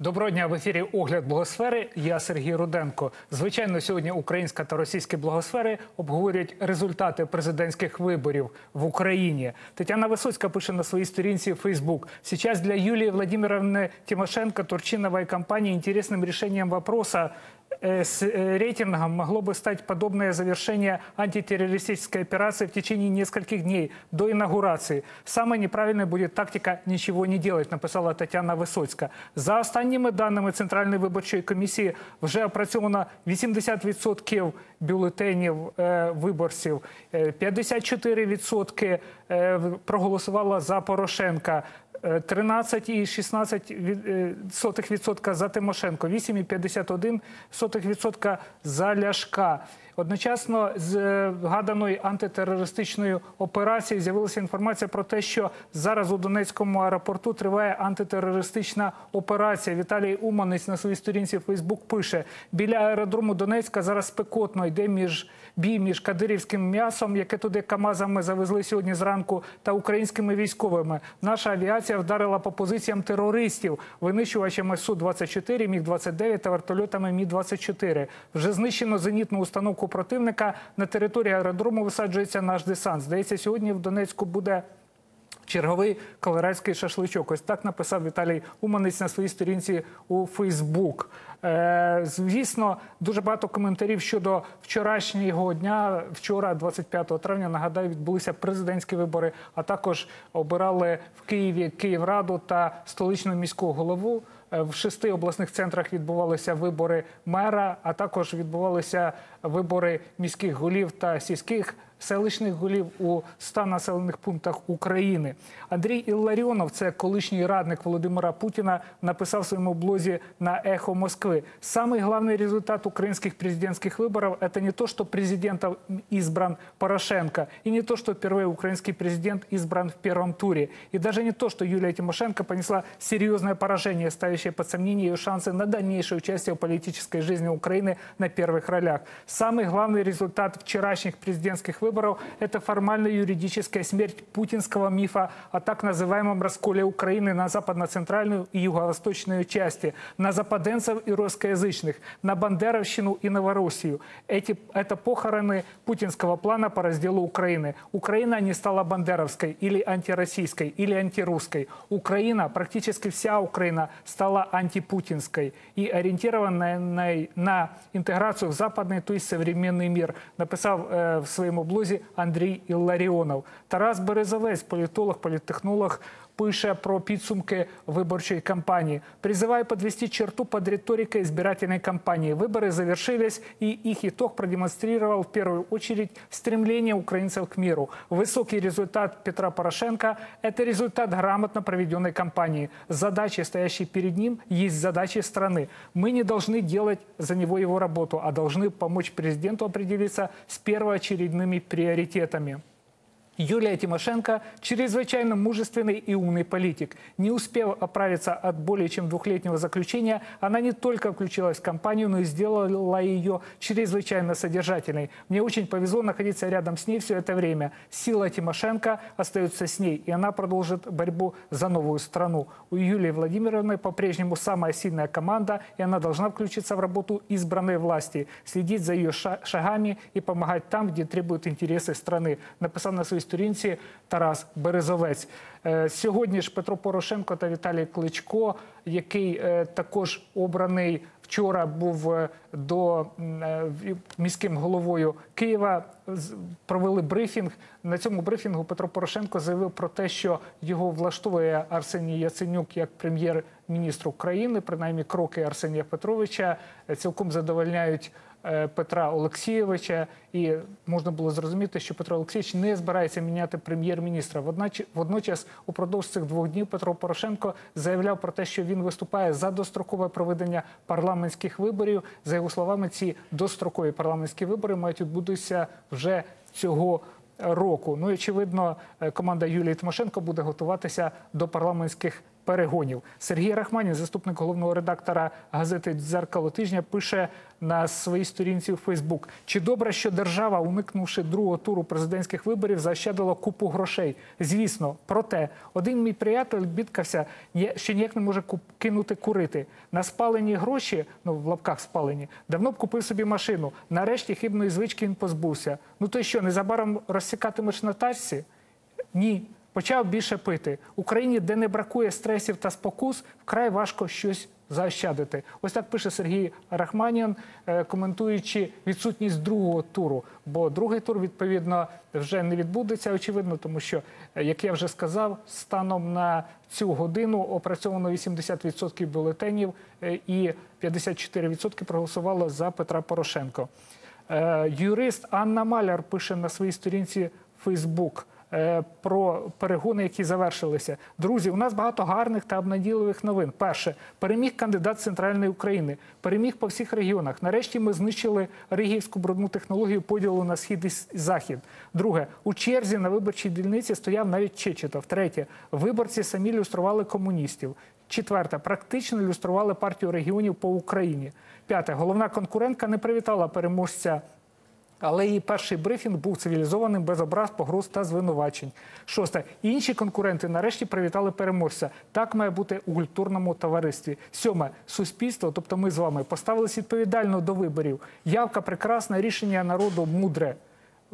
Доброго дня в ефірі Огляд Благосфери. Я Сергій Руденко. Звичайно, сьогодні українська та російська благосфери обговорюють результати президентських виборів в Україні. Тетяна Висоцька пише на своїй сторінці в Facebook. Сейчас для Юлии Владимировны Тимошенко Турчиновой компании интересным решением вопроса э, с э, рейтингом могло бы стать подобное завершение антитеррористической операции в течение нескольких дней до инаугурации. Самой неправильной будет тактика ничего не делать, написала Тетяна Висоцька. За останніми даними Центральної виборчої комісії вже опрацьовано 80% бюлетенів е, виборців, Е, 54% е, проголосувало за Порошенка. Е, 13,16% за Тимошенко, 8,51% за Ляшка. Одночасно з е, згаданої антитерористичної операції з'явилася інформація про те, що зараз у Донецькому аеропорту триває антитерористична операція. Віталій Уманець на своїй сторінці Фейсбук пише: біля аеродрому Донецька зараз спекотно йде між бій між кадирівським м'ясом, яке туди камазами завезли сьогодні зранку, та українськими військовими. Наша авіація вдарила по позиціям терористів, винищувачами Су-24, Міг-29 та вертольотами Мі-24. Вже знищено зенітну установку противника. На території аеродрому висаджується наш десант. Здається, сьогодні в Донецьку буде черговий колорадський шашличок. Ось так написав Віталій Уманець на своїй сторінці у Фейсбук. Е, звісно, дуже багато коментарів щодо вчорашнього дня. Вчора, 25 травня, нагадаю, відбулися президентські вибори, а також обирали в Києві Київраду та столичну міську голову. Е, В шести обласних центрах відбувалися вибори мера, а також відбувалися вибори міських голів та сільських селищних голів у 100 населених пунктах України. Андрій Ілларіонов, це колишній радник Володимира Путіна, написав в своєму блозі на «Эхо Москвы». Самый главный результат украинских президентских выборов – это не то, что президентом избран Порошенко, и не то, что впервые украинский президент избран в первом туре, и даже не то, что Юлия Тимошенко понесла серьезное поражение, ставящее под сомнение ее шансы на дальнейшее участие в политической жизни Украины на первых ролях. Самый главный результат вчерашних президентских выборов – это формально-юридическая смерть путинского мифа о так называемом расколе Украины на западно-центральную и юго-восточную части, на западенцев и русскоязычных, на Бандеровщину и Новороссию. Эти, это похороны путинского плана по разделу Украины. Украина не стала бандеровской или антироссийской, или антирусской. Украина, практически вся Украина, стала антипутинской и ориентированной на, на интеграцию в западный, то есть современный мир, написал э, в своем блозі Андрій Ілларіонов. Тарас Березовець, політолог, політтехнолог, пише про підсумки виборчої кампании. Призываю подвести черту под риторикой избирательной кампании. Выборы завершились, и их итог продемонстрировал в первую очередь стремление украинцев к миру. Высокий результат Петра Порошенко – это результат грамотно проведенной кампании. Задачи, стоящие перед ним, есть задачи страны. Мы не должны делать за него его работу, а должны помочь президенту определиться с первоочередными приоритетами. Юлия Тимошенко – чрезвычайно мужественный и умный политик. Не успев оправиться от более чем двухлетнего заключения, она не только включилась в кампанию, но и сделала ее чрезвычайно содержательной. Мне очень повезло находиться рядом с ней все это время. Сила Тимошенко остается с ней, и она продолжит борьбу за новую страну. У Юлии Владимировны по-прежнему самая сильная команда, и она должна включиться в работу избранной власти, следить за ее ша- шагами и помогать там, где требуют интересы страны. Написал на своїй сторінці Тарас Березовець. Е, Сьогодні ж Петро Порошенко та Віталій Кличко, який е, також обраний вчора, був е, до міським головою Києва, провели брифінг. На цьому брифінгу Петро Порошенко заявив про те, що його влаштовує Арсеній Яценюк як прем'єр-міністр України. Принаймні, кроки Арсенія Петровича е, цілком задовольняють. е, Петра Олексійовича, і можна було зрозуміти, що Петро Олексійович не збирається міняти прем'єр-міністра. Водноч- Водночас, упродовж цих двох днів Петро Порошенко заявляв про те, що він виступає за дострокове проведення парламентських виборів. За його словами, ці дострокові парламентські вибори мають відбутися вже цього року. Ну очевидно, е, команда Юлії Тимошенко буде готуватися до парламентських перегонів. Сергій Рахманін, заступник головного редактора газети Дзеркало тижня, пише на своїй сторінці у Фейсбук: чи добре, що держава, уникнувши другого туру президентських виборів, заощадила купу грошей? Звісно, проте один мій приятель бідкався, що ніяк не може кинути курити. На спалені гроші, ну в лапках спалені, давно б купив собі машину. Нарешті хибної звички він позбувся. Ну то що, незабаром розсікатимеш на тачці? Ні. Почав більше пити. Україні, де не бракує стресів та спокус, вкрай важко щось заощадити. Ось так пише Сергій Рахманіан, е, коментуючи відсутність другого туру. Бо другий тур, відповідно, вже не відбудеться, очевидно, тому що, е, як я вже сказав, станом на цю годину опрацьовано 80% бюлетенів е, і 54% проголосувало за Петра Порошенко. Юрист Анна Маляр пише на своїй сторінці Фейсбук про перегони, які завершилися. Друзі, у нас багато гарних та обнадійливих новин. Перше, переміг кандидат центральної України, переміг по всіх регіонах. Нарешті ми знищили ригівську брудну технологію поділу на схід і захід. Друге, у черзі на виборчій дільниці стояв навіть Чечетов. Третє, виборці самі люстрували комуністів. Четверте, практично люстрували партію регіонів по Україні. П'яте, головна конкурентка не привітала переможця але її перший брифінг був цивілізованим без образ, погроз та звинувачень. Шосте. Інші конкуренти нарешті привітали переможця. Так має бути у культурному товаристві. Сьоме. Суспільство, тобто ми з вами, поставилися відповідально до виборів. Явка прекрасна, рішення народу мудре.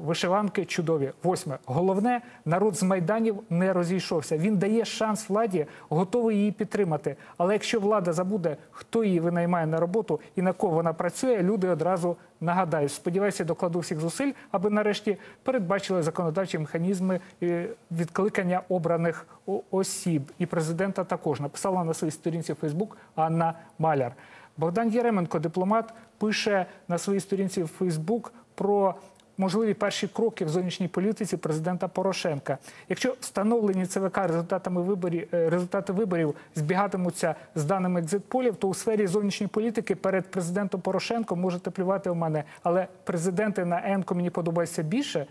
Вишиванки чудові. Восьме. Головне, народ з майданів не розійшовся. Він дає шанс владі, готовий її підтримати. Але якщо влада забуде, хто її винаймає на роботу і на кого вона працює, люди одразу нагадають. Сподіваюся, докладу всіх зусиль, аби нарешті передбачили законодавчі механізми е, відкликання обраних осіб. І президента також написала на своїй сторінці Фейсбук Анна Маляр. Богдан Єременко, дипломат, пише на своїй сторінці в Фейсбук про можливі перші кроки в зовнішній політиці президента Порошенка. Якщо встановлені ЦВК результатами виборів, е, результати виборів збігатимуться з даними екзитполів, то у сфері зовнішньої політики перед президентом Порошенком можете плювати у мене. Але президенти на Енко мені подобається більше.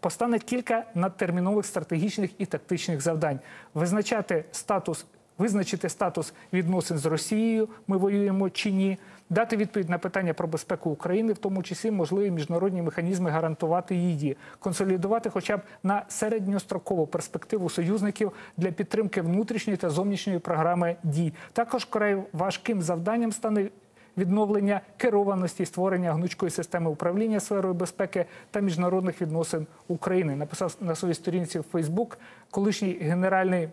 Постане кілька надтермінових стратегічних і тактичних завдань: визначати статус визначити статус відносин з Росією, ми воюємо чи ні, дати відповідь на питання про безпеку України, в тому числі можливі міжнародні механізми гарантувати її, консолідувати хоча б на середньострокову перспективу союзників для підтримки внутрішньої та зовнішньої програми дій. Також край важким завданням стане. Відновлення керованості, створення гнучкої системи управління сферою безпеки та міжнародних відносин України. Написав на своїй сторінці в Фейсбук колишній генеральний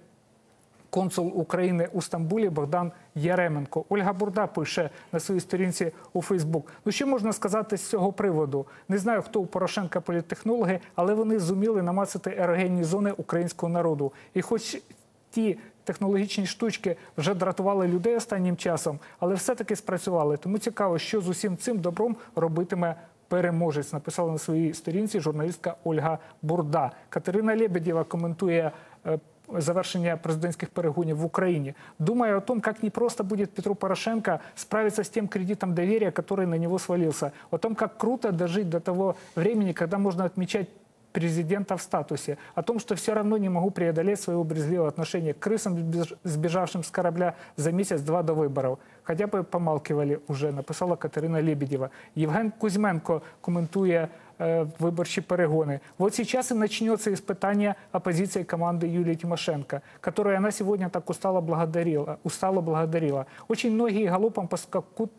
консул України у Стамбулі Богдан Яременко. Ольга Бурда пише на своїй сторінці у Фейсбук. Ну що можна сказати з цього приводу? Не знаю, хто у Порошенка політтехнологи, але вони зуміли намацати ерогенні зони українського народу. І хоч ті технологічні штучки вже дратували людей останнім часом, але все-таки спрацювали. Тому цікаво, що з усім цим добром робитиме переможець. Написала на своїй сторінці журналістка Ольга Бурда. Катерина Лебедєва коментує. Завершения президентских перегонов в Украине, думая о том, как непросто будет Петру Порошенко справиться с тем кредитом доверия, который на него свалился, о том, как круто дожить до того времени, когда можно отмечать президента в статусе, о том, что все равно не могу преодолеть своего брезгливого отношения к крысам, сбеж- сбежавшим с корабля за месяц-два до выборов. Хотя бы помалкивали уже, написала Катерина Лебедева. Євген Кузьменко коментує э, выборчі перегоны. Вот сейчас и начнется испытание оппозиции команды Юлии Тимошенко, которую она сегодня так устало благодарила. Устало благодарила. Очень многие галопом поскакут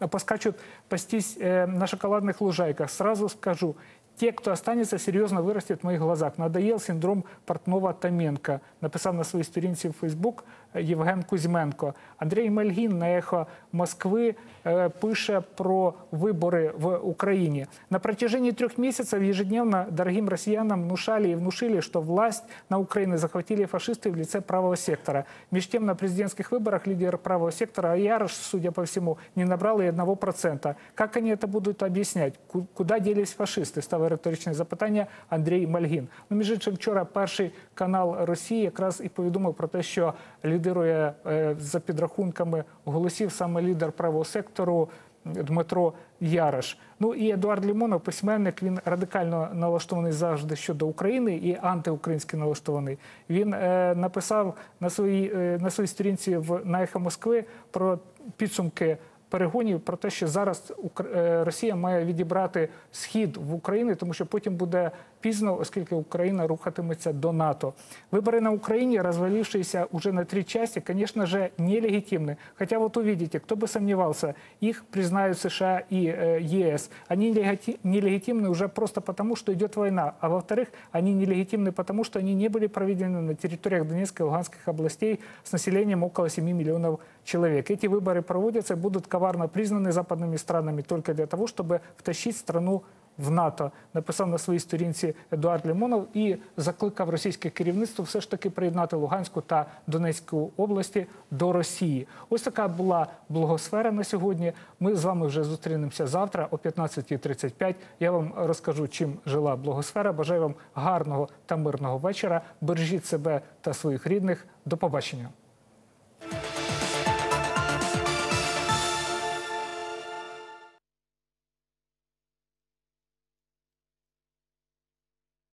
поскачут пастись э, на шоколадных лужайках. Сразу скажу, те, кто останется, серьезно вырастет в моих глазах. Надоел синдром портного Томенко, написав на своїй сторінці в Фейсбук е, Євген Кузьменко. Андрій Мельгін на «Эхо Москвы» э, пише про выборы в Украине. На протяжении трех месяцев ежедневно дорогим россиянам внушали и внушили, что власть на Украине захватили фашисты в лице правого сектора. Меж тем на президентских выборах лидер правого сектора Ярош, судя по всему, не набрал и одного процента. Как они это будут объяснять? Ку- Куда делись фашисти? Ставить риторичне запитання Андрій Мальгін. Ну, між іншим, вчора перший канал Росії якраз і повідомив про те, що лідирує е, за підрахунками голосів саме лідер правого сектору Дмитро Яриш. Ну і Едуард Лімонов, письменник, він радикально налаштований завжди щодо України і антиукраїнськи налаштований. Він е, написав на своїй е, на своїй сторінці в на «Ехо Москви про підсумки перегонів про те, що зараз Укра- е, Росія має відібрати схід в Україні, тому що потім буде пізно, оскільки Україна рухатиметься до НАТО. Выборы на Украине, развалившиеся уже на три части, конечно же, нелегитимны. Хотя вот увидите, кто бы сомневался, их признают США и э, ЕС. Они нелегити- нелегитимны уже просто потому, что идет война. А во-вторых, они нелегитимны потому, что они не были проведены на территориях Донецкой и Луганских областей с населением около 7 миллионов человек. Эти выборы проводятся и будут коварно признаны западными странами только для того, чтобы втащить страну в НАТО, написав на своїй сторінці Едуард Лимонов і закликав російське керівництво все ж таки приєднати Луганську та Донецьку області до Росії. Ось така була блогосфера на сьогодні. Ми з вами вже зустрінемося завтра о 15.35. Я вам розкажу, чим жила блогосфера. Бажаю вам гарного та мирного вечора. Бережіть себе та своїх рідних. До побачення.